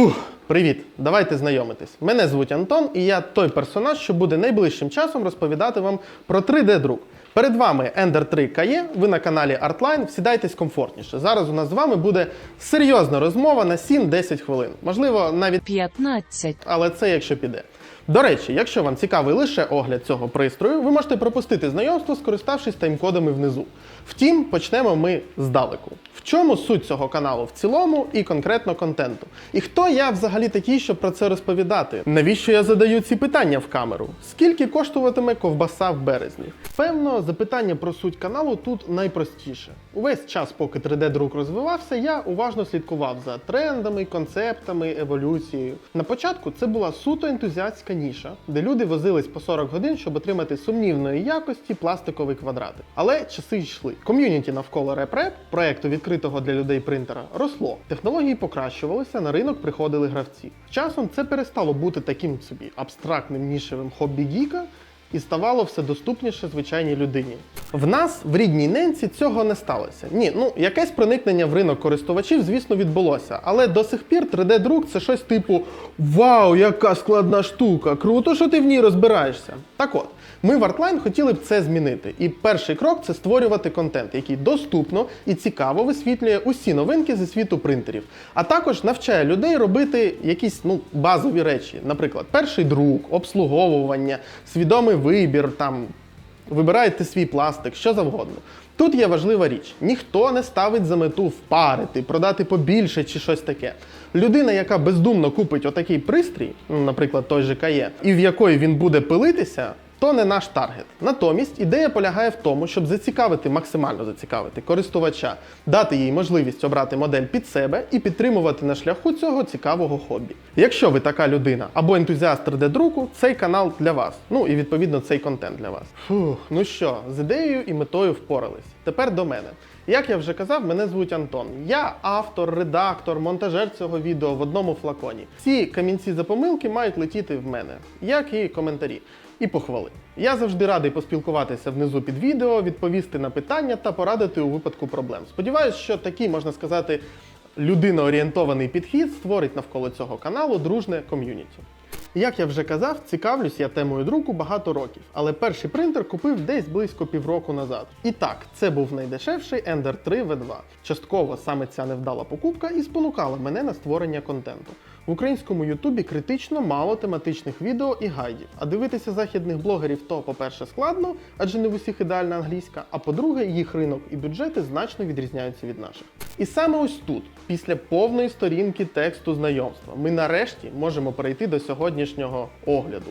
Фух, привіт! Давайте знайомитись. Мене звуть Антон, і я той персонаж, що буде найближчим часом розповідати вам про 3D-друк. Перед вами Ender 3 KE, ви на каналі Artline, всідайтесь комфортніше. Зараз у нас з вами буде серйозна розмова на 7-10 хвилин. Можливо, навіть 15. але це якщо піде. До речі, якщо вам цікавий лише огляд цього пристрою, ви можете пропустити знайомство, скориставшись таймкодами внизу. Втім, почнемо ми здалеку. В чому суть цього каналу в цілому і конкретно контенту? І хто я взагалі такий, щоб про це розповідати? Навіщо я задаю ці питання в камеру? Скільки коштуватиме ковбаса в березні? Певно, запитання про суть каналу тут найпростіше. Увесь час, поки 3D-друк розвивався, я уважно слідкував за трендами, концептами, еволюцією. На початку це була суто ентузіастська ніша, де люди возились по 40 годин, щоб отримати сумнівної якості пластиковий квадрати. Але часи йшли. Ком'юніті навколо RepRep, проекту відкритого для людей принтера, росло. Технології покращувалися, на ринок приходили гравці. Часом це перестало бути таким собі абстрактним нішевим хобі гіка, і ставало все доступніше звичайній людині. В нас в рідній ненці цього не сталося. Ні, ну якесь проникнення в ринок користувачів, звісно, відбулося. Але до сих пір 3D-друк це щось типу Вау, яка складна штука! Круто, що ти в ній розбираєшся. Так от. Ми в Artline хотіли б це змінити. І перший крок це створювати контент, який доступно і цікаво висвітлює усі новинки зі світу принтерів, а також навчає людей робити якісь ну базові речі, наприклад, перший друк, обслуговування, свідомий вибір, там вибираєте свій пластик, що завгодно. Тут є важлива річ: ніхто не ставить за мету впарити, продати побільше чи щось таке. Людина, яка бездумно купить отакий пристрій, ну, наприклад, той же КАЄ, і в якої він буде пилитися, то не наш таргет. Натомість ідея полягає в тому, щоб зацікавити, максимально зацікавити користувача, дати їй можливість обрати модель під себе і підтримувати на шляху цього цікавого хобі. Якщо ви така людина або ентузіаст 3D-друку, цей канал для вас. Ну і відповідно цей контент для вас. Фух, ну що, з ідеєю і метою впорались. Тепер до мене. Як я вже казав, мене звуть Антон. Я автор, редактор, монтажер цього відео в одному флаконі. Ці камінці за помилки мають летіти в мене, як і коментарі. І похвали. Я завжди радий поспілкуватися внизу під відео, відповісти на питання та порадити у випадку проблем. Сподіваюсь, що такий, можна сказати, людиноорієнтований підхід створить навколо цього каналу дружне ком'юніті. Як я вже казав, цікавлюсь я темою друку багато років, але перший принтер купив десь близько півроку назад. І так, це був найдешевший Ender 3 V2. Частково саме ця невдала покупка і спонукала мене на створення контенту. В українському Ютубі критично мало тематичних відео і гайдів. А дивитися західних блогерів то, по-перше, складно, адже не в усіх ідеальна англійська. А по-друге, їх ринок і бюджети значно відрізняються від наших. І саме ось тут, після повної сторінки тексту знайомства, ми нарешті можемо перейти до сьогоднішнього огляду.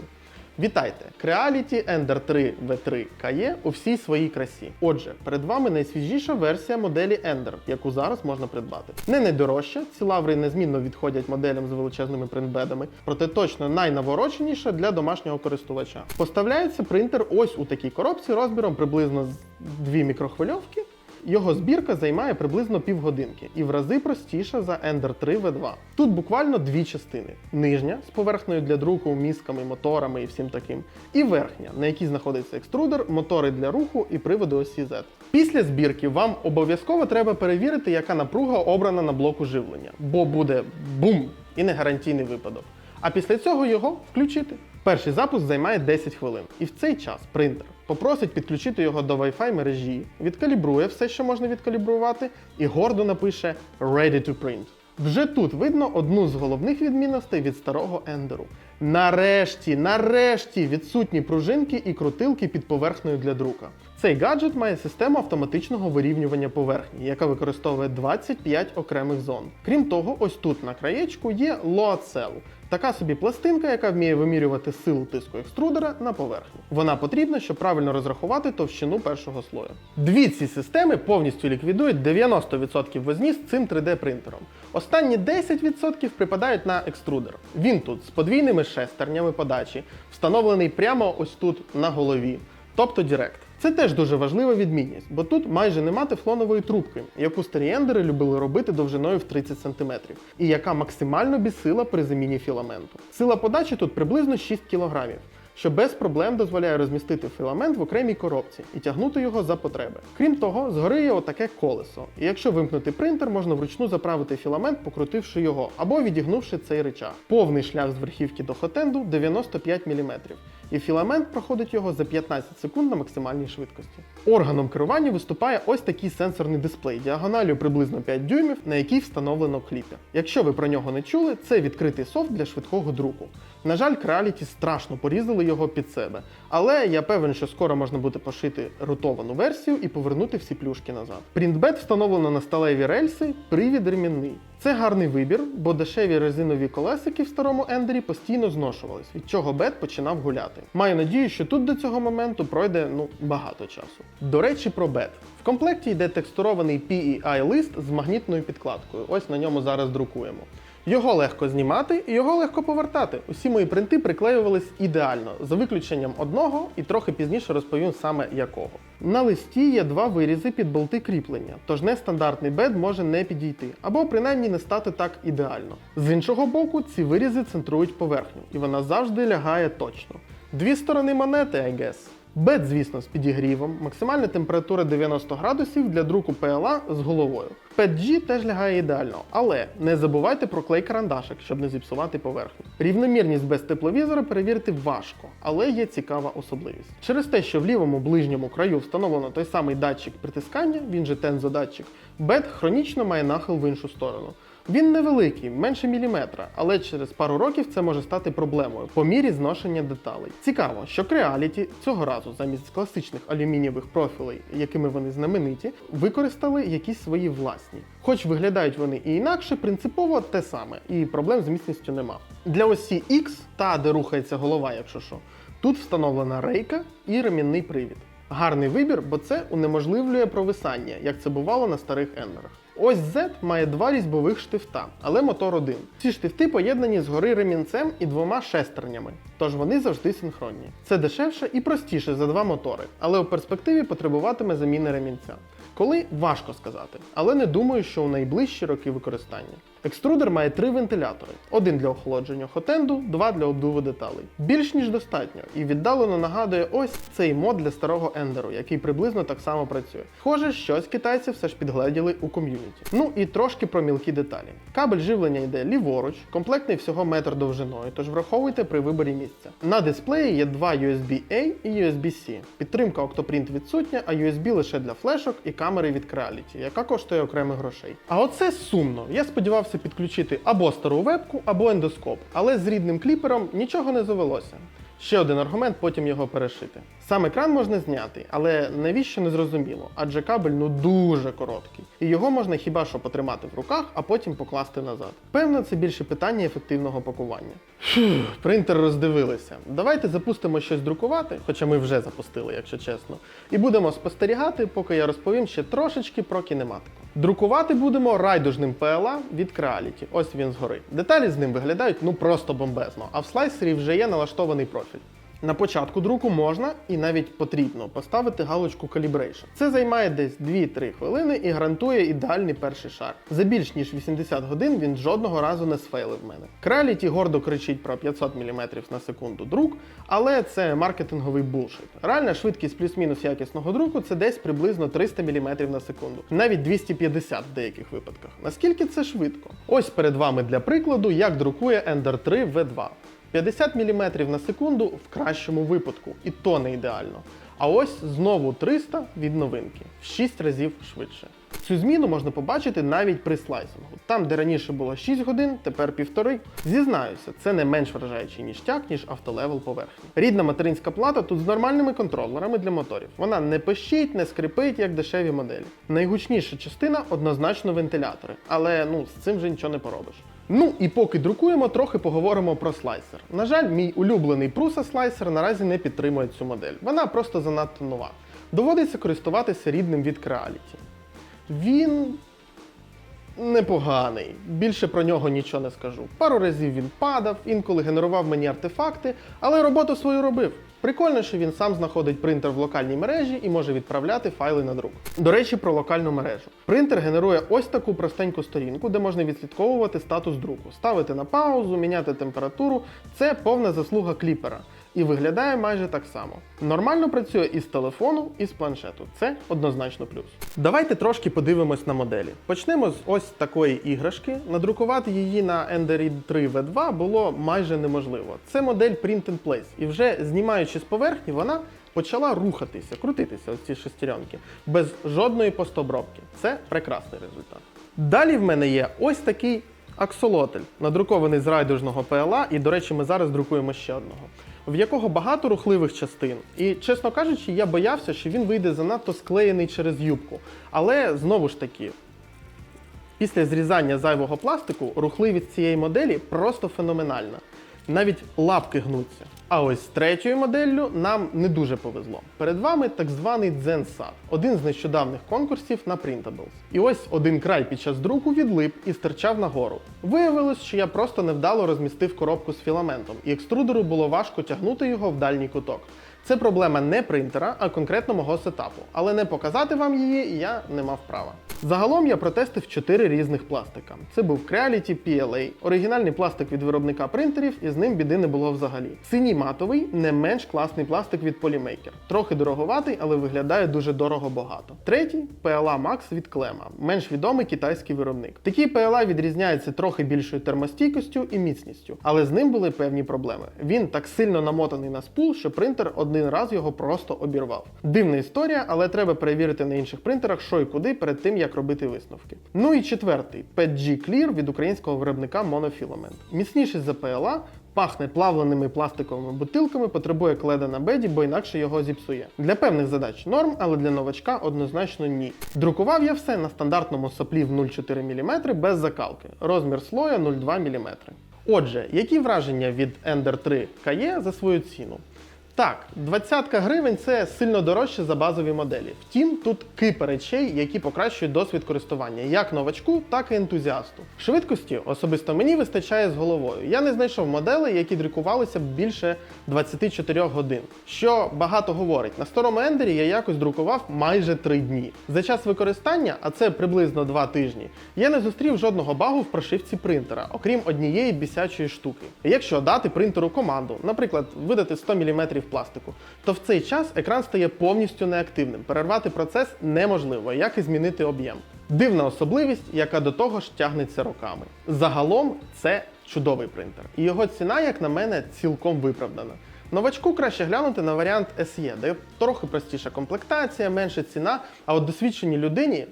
Вітайте! Creality Ender 3 V3 KE у всій своїй красі. Отже, перед вами найсвіжіша версія моделі Ender, яку зараз можна придбати. Не найдорожча, ці лаври незмінно відходять моделям з величезними принтбедами, проте точно найнавороченіша для домашнього користувача. Поставляється принтер ось у такій коробці розміром приблизно з дві мікрохвильовки. Його збірка займає приблизно півгодинки і в рази простіша за Ender 3 V2. Тут буквально дві частини: нижня з поверхнею для друку, місками, моторами і всім таким, і верхня, на якій знаходиться екструдер, мотори для руху і приводи осі Z. Після збірки вам обов'язково треба перевірити, яка напруга обрана на блоку живлення, бо буде бум і не гарантійний випадок. А після цього його включити. Перший запуск займає 10 хвилин, і в цей час принтер попросить підключити його до Wi-Fi мережі, відкалібрує все, що можна відкалібрувати, і гордо напише Ready to print. Вже тут видно одну з головних відмінностей від старого ендеру. Нарешті, нарешті відсутні пружинки і крутилки під поверхнею для друка. Цей гаджет має систему автоматичного вирівнювання поверхні, яка використовує 25 окремих зон. Крім того, ось тут на краєчку є Load Cell. Така собі пластинка, яка вміє вимірювати силу тиску екструдера на поверхню. Вона потрібна, щоб правильно розрахувати товщину першого слою. Дві ці системи повністю ліквідують 90% возні з цим 3D принтером. Останні 10% припадають на екструдер. Він тут з подвійними шестернями подачі, встановлений прямо ось тут на голові, тобто Директ. Це теж дуже важлива відмінність, бо тут майже нема тефлонової трубки, яку старі ендери любили робити довжиною в 30 см, і яка максимально бісила при заміні філаменту. Сила подачі тут приблизно 6 кг. що без проблем дозволяє розмістити філамент в окремій коробці і тягнути його за потреби. Крім того, згори є отаке колесо. І якщо вимкнути принтер, можна вручну заправити філамент, покрутивши його або відігнувши цей речах. Повний шлях з верхівки до хотенду 95 мм. І філамент проходить його за 15 секунд на максимальній швидкості. Органом керування виступає ось такий сенсорний дисплей діагоналю приблизно 5 дюймів, на який встановлено кліпер. Якщо ви про нього не чули, це відкритий софт для швидкого друку. На жаль, Creality страшно порізали його під себе, але я певен, що скоро можна буде пошити рутовану версію і повернути всі плюшки назад. Принтбет встановлено на сталеві рельси, привід ремінний. Це гарний вибір, бо дешеві резинові колесики в старому ендері постійно зношувались, від чого бет починав гуляти. Маю надію, що тут до цього моменту пройде ну багато часу. До речі, про бет. В комплекті йде текстурований PEI лист з магнітною підкладкою. Ось на ньому зараз друкуємо. Його легко знімати і його легко повертати. Усі мої принти приклеювались ідеально, за виключенням одного, і трохи пізніше розповім саме якого. На листі є два вирізи під болти кріплення, тож нестандартний бед може не підійти, або принаймні не стати так ідеально. З іншого боку, ці вирізи центрують поверхню, і вона завжди лягає точно. Дві сторони монети, I guess. Бед, звісно, з підігрівом, максимальна температура 90 градусів для друку PLA з головою. PETG теж лягає ідеально, але не забувайте про клей карандашик, щоб не зіпсувати поверхню. Рівномірність без тепловізора перевірити важко, але є цікава особливість. Через те, що в лівому ближньому краю встановлено той самий датчик притискання, він же тензодатчик, бед хронічно має нахил в іншу сторону. Він невеликий, менше міліметра, але через пару років це може стати проблемою по мірі зношення деталей. Цікаво, що Creality цього разу замість класичних алюмінієвих профілей, якими вони знамениті, використали якісь свої власні. Хоч виглядають вони і інакше, принципово те саме, і проблем з міцністю нема. Для осі X, та де рухається голова, якщо що, тут встановлена рейка і ремінний привід. Гарний вибір, бо це унеможливлює провисання, як це бувало на старих ендерах. Ось Z має два різьбових штифта, але мотор один. Ці штифти поєднані згори ремінцем і двома шестернями, тож вони завжди синхронні. Це дешевше і простіше за два мотори, але у перспективі потребуватиме заміни ремінця. Коли важко сказати, але не думаю, що у найближчі роки використання. Екструдер має три вентилятори: один для охолодження хотенду, два для обдуву деталей. Більш ніж достатньо, і віддалено нагадує ось цей мод для старого ендеру, який приблизно так само працює. Схоже, щось китайці все ж підгледіли у ком'юніті. Ну і трошки про мілкі деталі. Кабель живлення йде ліворуч, комплектний всього метр довжиною, тож враховуйте при виборі місця. На дисплеї є два USB-A і USB-C. Підтримка Octoprint відсутня, а USB лише для флешок і камери від Creality, яка коштує окремих грошей. А оце сумно. Я сподівався підключити або стару вебку, або ендоскоп, але з рідним кліпером нічого не завелося. Ще один аргумент потім його перешити. Сам екран можна зняти, але навіщо не зрозуміло, адже кабель ну дуже короткий, і його можна хіба що потримати в руках, а потім покласти назад. Певно, це більше питання ефективного пакування. Фух, принтер роздивилися. Давайте запустимо щось друкувати, хоча ми вже запустили, якщо чесно. І будемо спостерігати, поки я розповім ще трошечки про кінематику. Друкувати будемо райдужним PLA від Creality. Ось він згори. Деталі з ним виглядають ну просто бомбезно, а в слайсері вже є налаштований профіль. На початку друку можна і навіть потрібно поставити галочку Calibration. Це займає десь 2-3 хвилини і гарантує ідеальний перший шар. За більш ніж 80 годин він жодного разу не сфейлив мене. Creality гордо кричить про 500 мм на секунду друк, але це маркетинговий булшит. Реальна швидкість плюс-мінус якісного друку це десь приблизно 300 мм на секунду, навіть 250 в деяких випадках. Наскільки це швидко? Ось перед вами для прикладу, як друкує Ender 3 V2. 50 мм на секунду в кращому випадку, і то не ідеально. А ось знову 300 від новинки в 6 разів швидше. Цю зміну можна побачити навіть при слайсингу. Там, де раніше було 6 годин, тепер півтори. Зізнаюся, це не менш вражаючий ніштяк, ніж автолевел поверхні. Рідна материнська плата тут з нормальними контролерами для моторів. Вона не пищить, не скрипить, як дешеві моделі. Найгучніша частина однозначно вентилятори, але ну з цим вже нічого не поробиш. Ну і поки друкуємо, трохи поговоримо про слайсер. На жаль, мій улюблений Prusa слайсер наразі не підтримує цю модель. Вона просто занадто нова. Доводиться користуватися рідним від Creality. Він непоганий. Більше про нього нічого не скажу. Пару разів він падав, інколи генерував мені артефакти, але роботу свою робив. Прикольно, що він сам знаходить принтер в локальній мережі і може відправляти файли на друк. До речі, про локальну мережу. Принтер генерує ось таку простеньку сторінку, де можна відслідковувати статус друку, ставити на паузу, міняти температуру. Це повна заслуга кліпера. І виглядає майже так само. Нормально працює і з телефону, і з планшету. Це однозначно плюс. Давайте трошки подивимось на моделі. Почнемо з ось такої іграшки. Надрукувати її на Android 3 V2 було майже неможливо. Це модель Print and Place. І вже знімаючи з поверхні, вона почала рухатися, крутитися, ось ці шестеренки, без жодної постобробки. Це прекрасний результат. Далі в мене є ось такий аксолотель, надрукований з райдужного PLA, і, до речі, ми зараз друкуємо ще одного, в якого багато рухливих частин. І, чесно кажучи, я боявся, що він вийде занадто склеєний через юбку. Але знову ж таки, Після зрізання зайвого пластику рухливість цієї моделі просто феноменальна. Навіть лапки гнуться. А ось третьою моделлю нам не дуже повезло. Перед вами так званий Дзенсад, один з нещодавних конкурсів на Printables. І ось один край під час друку відлип і стирчав нагору. Виявилось, що я просто невдало розмістив коробку з філаментом, і екструдеру було важко тягнути його в дальній куток. Це проблема не принтера, а конкретно мого сетапу. Але не показати вам її я не мав права. Загалом я протестив 4 різних пластика. Це був Creality PLA, оригінальний пластик від виробника принтерів, і з ним біди не було взагалі. Синій матовий, не менш класний пластик від Polymaker. Трохи дороговатий, але виглядає дуже дорого-багато. Третій PLA Max від Клема, менш відомий китайський виробник. Такий PLA відрізняється трохи більшою термостійкостю і міцністю, але з ним були певні проблеми. Він так сильно намотаний на спул, що принтер один раз його просто обірвав. Дивна історія, але треба перевірити на інших принтерах, що і куди перед тим, як робити висновки. Ну і четвертий PETG Clear від українського виробника Monofilament. Міцніший за PLA, пахне плавленими пластиковими бутилками, потребує кледа на беді, бо інакше його зіпсує. Для певних задач норм, але для новачка однозначно ні. Друкував я все на стандартному соплі в 0,4 мм без закалки, розмір слоя 0,2 мм. Отже, які враження від Ender 3 KE за свою ціну? Так, 20 гривень це сильно дорожче за базові моделі. Втім, тут кипа речей, які покращують досвід користування як новачку, так і ентузіасту. Швидкості особисто мені вистачає з головою. Я не знайшов моделей, які друкувалися більше 24 годин. Що багато говорить. На старому ендері я якось друкував майже 3 дні. За час використання, а це приблизно 2 тижні, я не зустрів жодного багу в прошивці принтера, окрім однієї бісячої штуки. Якщо дати принтеру команду, наприклад, видати 100 мм пластику, то в цей час екран стає повністю неактивним. Перервати процес неможливо, як і змінити об'єм. Дивна особливість, яка до того ж тягнеться роками. Загалом це чудовий принтер, і його ціна, як на мене, цілком виправдана. Новачку краще глянути на варіант SE, де трохи простіша комплектація, менша ціна, а от досвідченій людині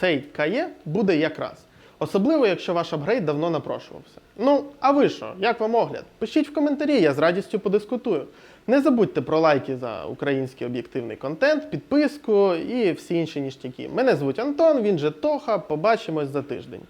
цей KE буде якраз. Особливо, якщо ваш апгрейд давно напрошувався. Ну, а ви що, як вам огляд? Пишіть в коментарі, я з радістю подискутую. Не забудьте про лайки за український об'єктивний контент, підписку і всі інші ніштяки. Мене звуть Антон, він же Тоха. Побачимось за тиждень.